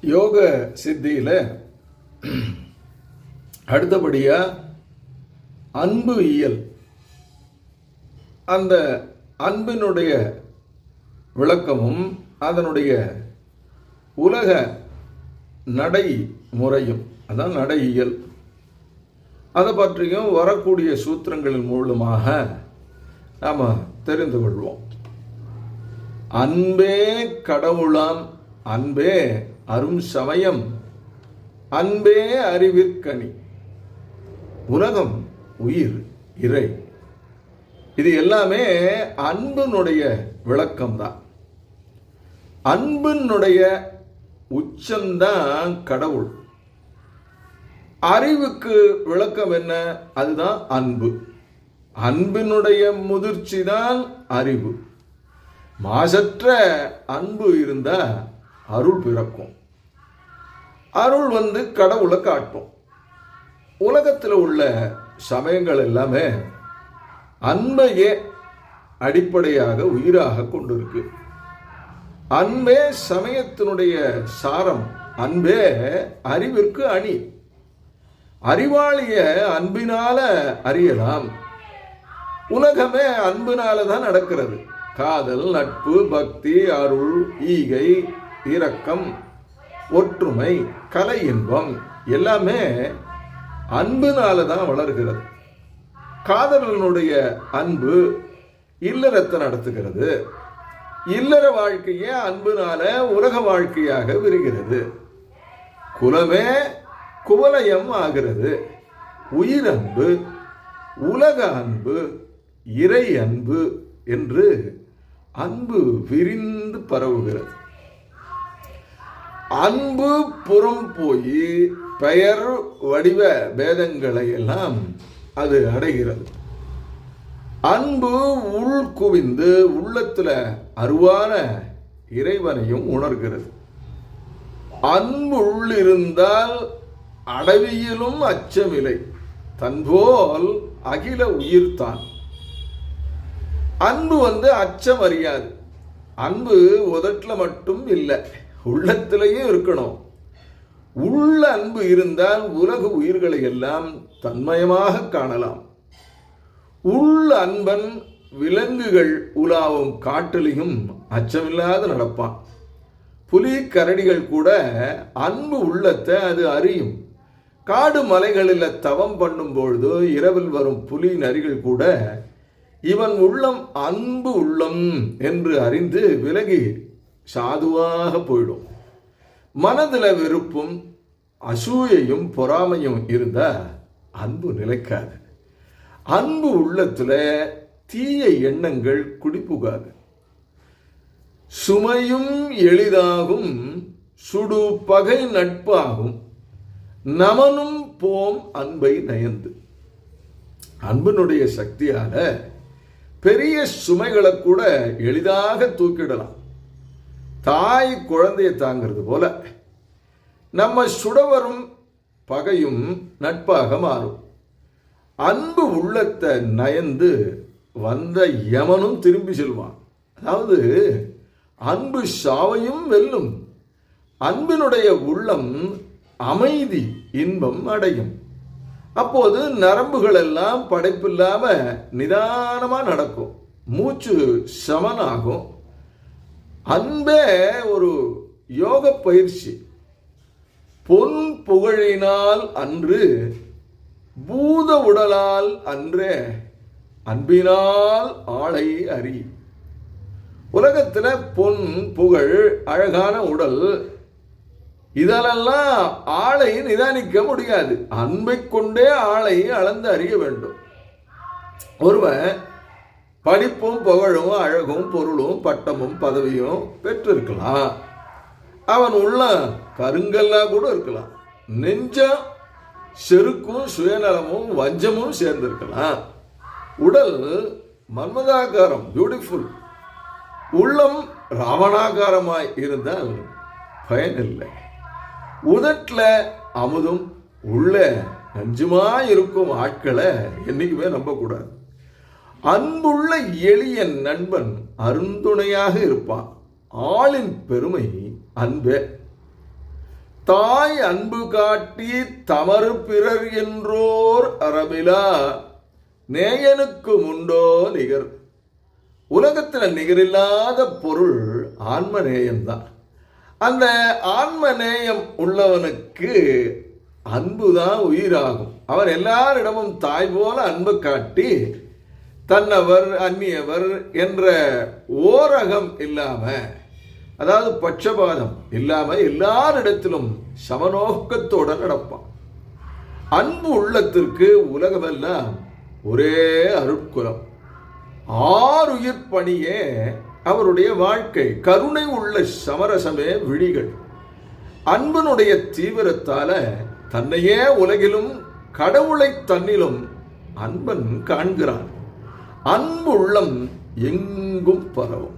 யோக சித்தியில் அடுத்தபடியாக அன்பு இயல். அந்த அன்பினுடைய விளக்கமும் அதனுடைய உலக நடை முறையும் அதான் நடையியல். அதை பற்றியும் வரக்கூடிய சூத்திரங்களின் மூலமாக நாம் தெரிந்து கொள்வோம். அன்பே கடவுளாம் அன்பே அரும் சமயம் அன்பே அறிவிற்கனி. உலகம் உயிர் இறை. இது எல்லாமே அன்பினுடைய விளக்கம்தான். அன்பினுடைய உச்சம்தான் கடவுள். அறிவுக்கு விளக்கம் என்ன? அதுதான் அன்பு. அன்பினுடைய முதிர்ச்சி தான் அறிவு. மாசற்ற அன்பு இருந்தால் அருள் பிறக்கும். அருள் வந்து கடவுளை காட்டும். உலகத்தில் உள்ள சமயங்கள் எல்லாமே அன்பையே அடிப்படையாக உயிராக கொண்டிருக்கு. அன்பே சமயத்தினுடைய சாரம். அன்பே அறிவிற்கு அணி. அறிவாளிய அன்பினால அறியலாம். உலகமே அன்பினால தான் நடக்கிறது. காதல் நட்பு பக்தி அருள் ஈகை இரக்கம் ஒற்றுமை கலை இன்பம் எல்லாமே அன்புனால தான் வளர்கிறது. காதலனுடைய அன்பு இல்லறத்தை நடத்துகிறது. இல்லற வாழ்க்கையே அன்புனால உலக வாழ்க்கையாக விரிகிறது. குலமே குவலயம் ஆகிறது. உயிர் அன்பு உலக அன்பு இறை அன்பு என்று அன்பு விரிந்து பரவுகிறது. அன்பு புறம் போய் பெயர் வடிவ பேதங்களை எல்லாம் அது அடைகிறது. அன்பு உள் குவிந்து உள்ளத்துல அருவான இறைவனையும் உணர்கிறது. அன்பு உள்ளிருந்தால் அடவியிலும் அச்சமில்லை. தன்போல் அகில உயிர்தான் அன்பு வந்து அச்சம் அறியாது. அன்பு உதட்டில் மட்டும் இல்லை. உள்ளத்திலேயே இருக்கணும். உள்ள அன்பு இருந்தால் உலக உயிர்களை எல்லாம் தன்மயமாக காணலாம். உள்ள அன்பன் விலங்குகள் உலாவும் காட்டிலையும் அச்சமில்லாது நடப்பான். புலி கரடிகள் கூட அன்பு உள்ளத்தை அது அறியும். காடு மலைகளில் தவம் பண்ணும் பொழுது இரவில் வரும் புலி நரிகள் கூட இவன் உள்ளம் அன்பு உள்ளம் என்று அறிந்து விலகி சாதுவாக போயிடும். மனதில் வெறுப்பும் அசூயையும் பொறாமையும் இருந்தால் அன்பு நிலைக்காது. அன்பு உள்ளத்தில் தீய எண்ணங்கள் குடிப்புகாது சுமையும் எளிதாகும் சுடு பகை நட்பாகும். நமனும் போம் அன்பை நயந்து. அன்பினுடைய சக்தியால பெரிய சுமைகளை கூட எளிதாக தூக்கிடலாம். தாய் குழந்தையை தாங்கிறது போல நம்ம சுடவரும் பகையும் நட்பாக மாறும். அன்பு உள்ளத்தை நயந்து வந்த யமனும் திரும்பி செல்வான். அதாவது அன்பு சாவையும் வெல்லும். அன்பினுடைய உள்ளம் அமைதி இன்பம் அடையும். அப்போது நரம்புகள் எல்லாம் படைப்பில்லாம நிதானமா நடக்கும். மூச்சு சமனாகும். அன்பே ஒரு யோக பயிற்சி. பொன் புகழினால் அன்று பூத உடலால் அன்றே அன்பினால் ஆளை அறி உலகத்தில் பொன் புகழ் அழகான உடல் இதெல்லாம் ஆளை நிதானிக்க முடியாது. அன்பை கொண்டே ஆளை அளந்து அறிய வேண்டும். ஒருவன் படிப்பும் புகழும் அழகும் பொருளும் பட்டமும் பதவியும் பெற்றிருக்கலாம். அவன் உள்ள கருங்கல்லா கூட இருக்கலாம். நெஞ்சம் செருக்கும் சுயநலமும் வஞ்சமும் சேர்ந்திருக்கலாம். உடல் மன்மதாகாரம் பியூட்டிஃபுல் உள்ளம் ராவணாகாரமாய் இருந்தால் பயனில்லை. உதட்டில் அமுதும் உள்ள நஞ்சுமா இருக்கும் ஆட்களை என்றைக்குமே நம்பக்கூடாது. அன்புள்ள எளிய நண்பன் அருந்துணையாக இருப்பான். ஆளின் பெருமை அன்பே. தாய் அன்பு காட்டி தமறு பிறர் என்றோர் அரபிலா நேயனுக்கு உண்டோ நிகர். உலகத்தில் நிகரில்லாத பொருள் ஆன்ம நேயம்தான் அந்த ஆன்ம நேயம் உள்ளவனுக்கு அன்புதான் உயிராகும். அவன் எல்லாரிடமும் தாய் போல அன்பு காட்டி தன்னவர் அந்நியவர் என்ற ஓரகம் இல்லாம அதாவது பட்சபாதம் இல்லாம எல்லாரிடத்திலும் சமநோக்கத்தோட நடப்பான். அன்பு உள்ளத்திற்கு உலகமெல்லாம் ஒரே அருட்குலம். ஆறுயிர் பணியே அவருடைய வாழ்க்கை. கருணை உள்ள சமரசமே விழிகள். அன்பனுடைய தீவிரத்தால தன்னையே உலகிலும் கடவுளை தன்னிலும் அன்பன் காண்கிறான். அன்பு உள்ளம் எங்கும் பரவும்.